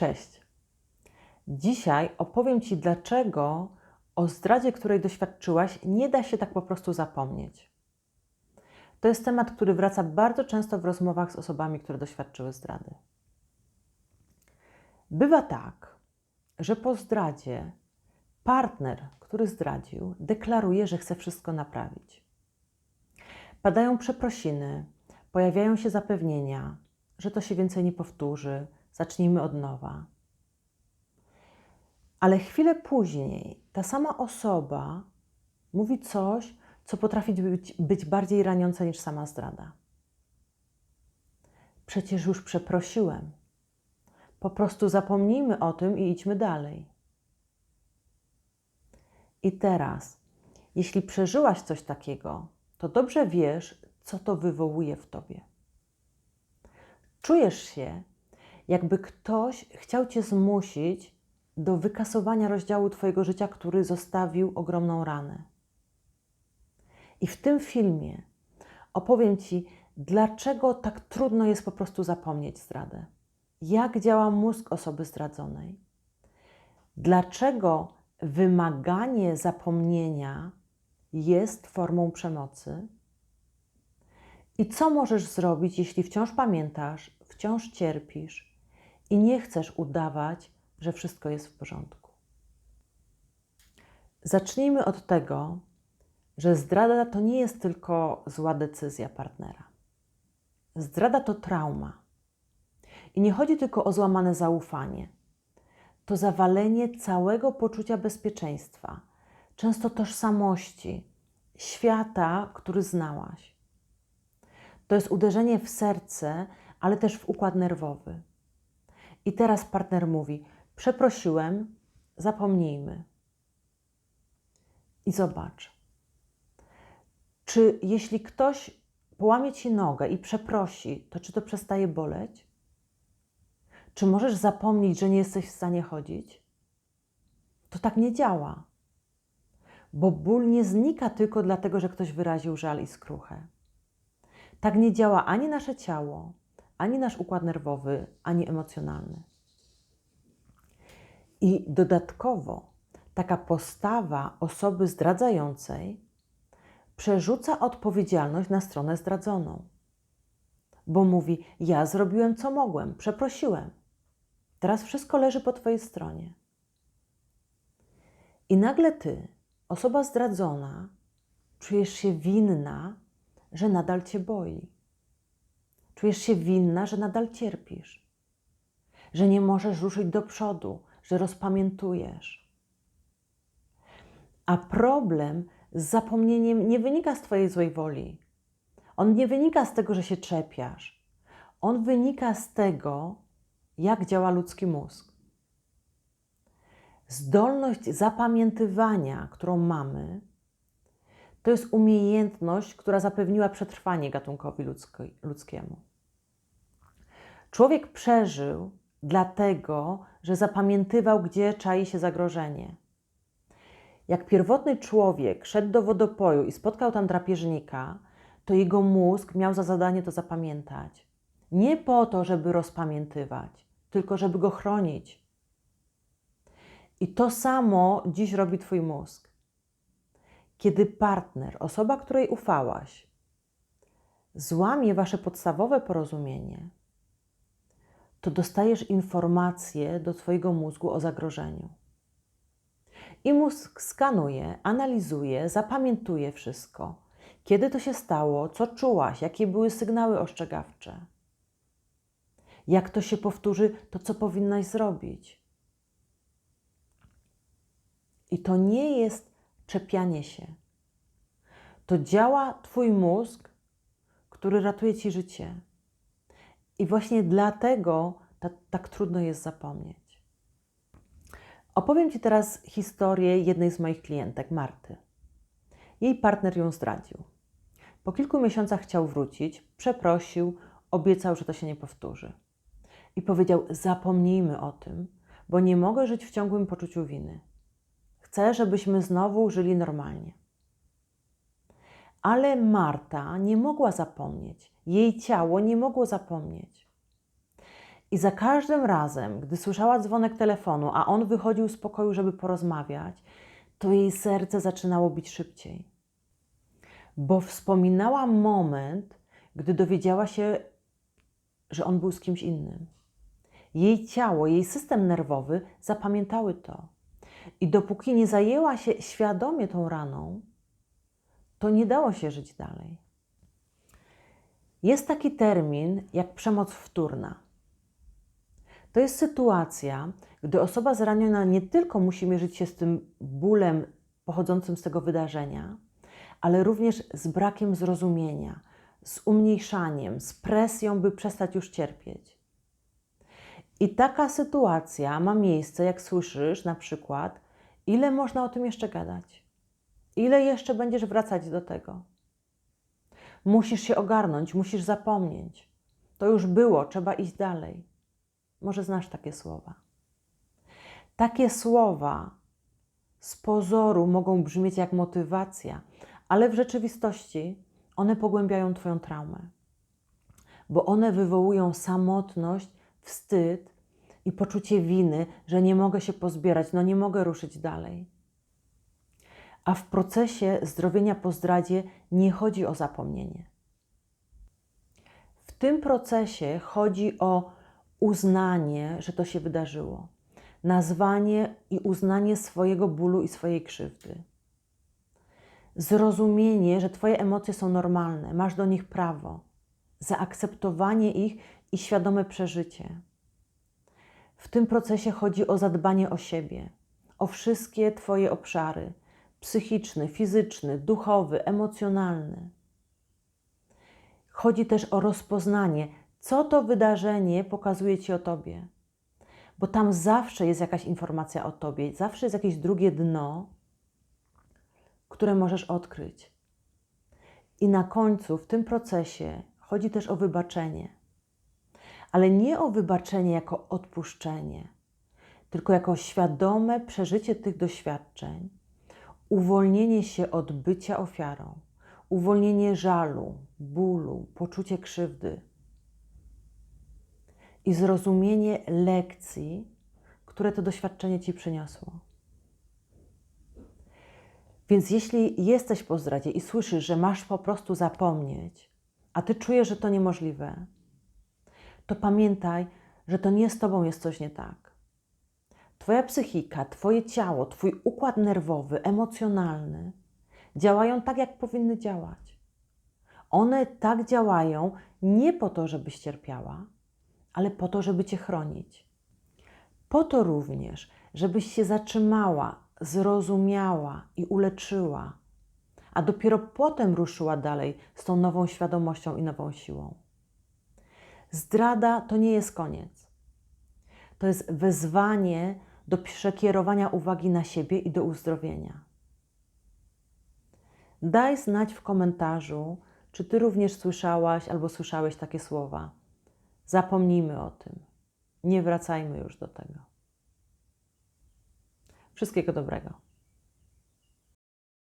Cześć. Dzisiaj opowiem Ci, dlaczego o zdradzie, której doświadczyłaś, nie da się tak po prostu zapomnieć. To jest temat, który wraca bardzo często w rozmowach z osobami, które doświadczyły zdrady. Bywa tak, że po zdradzie partner, który zdradził, deklaruje, że chce wszystko naprawić. Padają przeprosiny, pojawiają się zapewnienia, że to się więcej nie powtórzy, zacznijmy od nowa. Ale chwilę później ta sama osoba mówi coś, co potrafi być, być bardziej raniące niż sama zdrada. Przecież już przeprosiłem. Po prostu zapomnijmy o tym i idźmy dalej. I teraz, jeśli przeżyłaś coś takiego, to dobrze wiesz, co to wywołuje w tobie. Czujesz się, jakby ktoś chciał cię zmusić do wykasowania rozdziału Twojego życia, który zostawił ogromną ranę. I w tym filmie opowiem Ci, dlaczego tak trudno jest po prostu zapomnieć zdradę. Jak działa mózg osoby zdradzonej. Dlaczego wymaganie zapomnienia jest formą przemocy. I co możesz zrobić, jeśli wciąż pamiętasz, wciąż cierpisz i nie chcesz udawać, że wszystko jest w porządku. Zacznijmy od tego, że zdrada to nie jest tylko zła decyzja partnera. Zdrada to trauma. I nie chodzi tylko o złamane zaufanie. To zawalenie całego poczucia bezpieczeństwa, często tożsamości, świata, który znałaś. To jest uderzenie w serce, ale też w układ nerwowy. I teraz partner mówi: Przeprosiłem, zapomnijmy. I zobacz, czy jeśli ktoś połamie ci nogę i przeprosi, to czy to przestaje boleć? Czy możesz zapomnieć, że nie jesteś w stanie chodzić? To tak nie działa. Bo ból nie znika tylko dlatego, że ktoś wyraził żal i skruchę. Tak nie działa ani nasze ciało, ani nasz układ nerwowy, ani emocjonalny. I dodatkowo taka postawa osoby zdradzającej przerzuca odpowiedzialność na stronę zdradzoną. Bo mówi: Ja zrobiłem co mogłem, przeprosiłem. Teraz wszystko leży po Twojej stronie. I nagle Ty, osoba zdradzona, czujesz się winna, że nadal Cię boi. Czujesz się winna, że nadal cierpisz, że nie możesz ruszyć do przodu, że rozpamiętujesz. A problem z zapomnieniem nie wynika z Twojej złej woli. On nie wynika z tego, że się czepiasz. On wynika z tego, jak działa ludzki mózg. Zdolność zapamiętywania, którą mamy, to jest umiejętność, która zapewniła przetrwanie gatunkowi ludzkiemu. Człowiek przeżył dlatego, że zapamiętywał, gdzie czai się zagrożenie. Jak pierwotny człowiek szedł do wodopoju i spotkał tam drapieżnika, to jego mózg miał za zadanie to zapamiętać. Nie po to, żeby rozpamiętywać, tylko żeby go chronić. I to samo dziś robi Twój mózg. Kiedy partner, osoba, której ufałaś, złamie Wasze podstawowe porozumienie, to dostajesz informacje do Twojego mózgu o zagrożeniu. I mózg skanuje, analizuje, zapamiętuje wszystko. Kiedy to się stało, co czułaś, jakie były sygnały ostrzegawcze. Jak to się powtórzy, to co powinnaś zrobić. I to nie jest czepianie się. To działa Twój mózg, który ratuje Ci życie. I właśnie dlatego tak, tak trudno jest zapomnieć. Opowiem Ci teraz historię jednej z moich klientek, Marty. Jej partner ją zdradził. Po kilku miesiącach chciał wrócić, przeprosił, obiecał, że to się nie powtórzy. I powiedział: Zapomnijmy o tym, bo nie mogę żyć w ciągłym poczuciu winy. Chcę, żebyśmy znowu żyli normalnie. Ale Marta nie mogła zapomnieć. Jej ciało nie mogło zapomnieć. I za każdym razem, gdy słyszała dzwonek telefonu, a on wychodził z pokoju, żeby porozmawiać, to jej serce zaczynało bić szybciej. Bo wspominała moment, gdy dowiedziała się, że on był z kimś innym. Jej ciało, jej system nerwowy zapamiętały to. I dopóki nie zajęła się świadomie tą raną, to nie dało się żyć dalej. Jest taki termin jak przemoc wtórna. To jest sytuacja, gdy osoba zraniona nie tylko musi mierzyć się z tym bólem pochodzącym z tego wydarzenia, ale również z brakiem zrozumienia, z umniejszaniem, z presją, by przestać już cierpieć. I taka sytuacja ma miejsce, jak słyszysz na przykład, ile można o tym jeszcze gadać? Ile jeszcze będziesz wracać do tego? Musisz się ogarnąć, musisz zapomnieć. To już było, trzeba iść dalej. Może znasz takie słowa. Takie słowa z pozoru mogą brzmieć jak motywacja, ale w rzeczywistości one pogłębiają Twoją traumę, bo one wywołują samotność, wstyd i poczucie winy, że nie mogę się pozbierać, no nie mogę ruszyć dalej. A w procesie zdrowienia po zdradzie nie chodzi o zapomnienie. W tym procesie chodzi o uznanie, że to się wydarzyło, nazwanie i uznanie swojego bólu i swojej krzywdy. Zrozumienie, że Twoje emocje są normalne, masz do nich prawo, zaakceptowanie ich i świadome przeżycie. W tym procesie chodzi o zadbanie o siebie, o wszystkie Twoje obszary psychiczny, fizyczny, duchowy, emocjonalny. Chodzi też o rozpoznanie, co to wydarzenie pokazuje Ci o Tobie. Bo tam zawsze jest jakaś informacja o Tobie, zawsze jest jakieś drugie dno, które możesz odkryć. I na końcu, w tym procesie, chodzi też o wybaczenie. Ale nie o wybaczenie jako odpuszczenie, tylko jako świadome przeżycie tych doświadczeń, uwolnienie się od bycia ofiarą, uwolnienie żalu, bólu, poczucie krzywdy i zrozumienie lekcji, które to doświadczenie ci przyniosło. Więc jeśli jesteś po zdradzie i słyszysz, że masz po prostu zapomnieć, a ty czujesz, że to niemożliwe, to pamiętaj, że to nie z tobą jest coś nie tak. Twoja psychika, Twoje ciało, Twój układ nerwowy, emocjonalny działają tak, jak powinny działać. One tak działają nie po to, żebyś cierpiała, ale po to, żeby Cię chronić. Po to również, żebyś się zatrzymała, zrozumiała i uleczyła, a dopiero potem ruszyła dalej z tą nową świadomością i nową siłą. Zdrada to nie jest koniec. To jest wezwanie do przekierowania uwagi na siebie i do uzdrowienia. Daj znać w komentarzu, czy Ty również słyszałaś albo słyszałeś takie słowa. Zapomnijmy o tym. Nie wracajmy już do tego. Wszystkiego dobrego.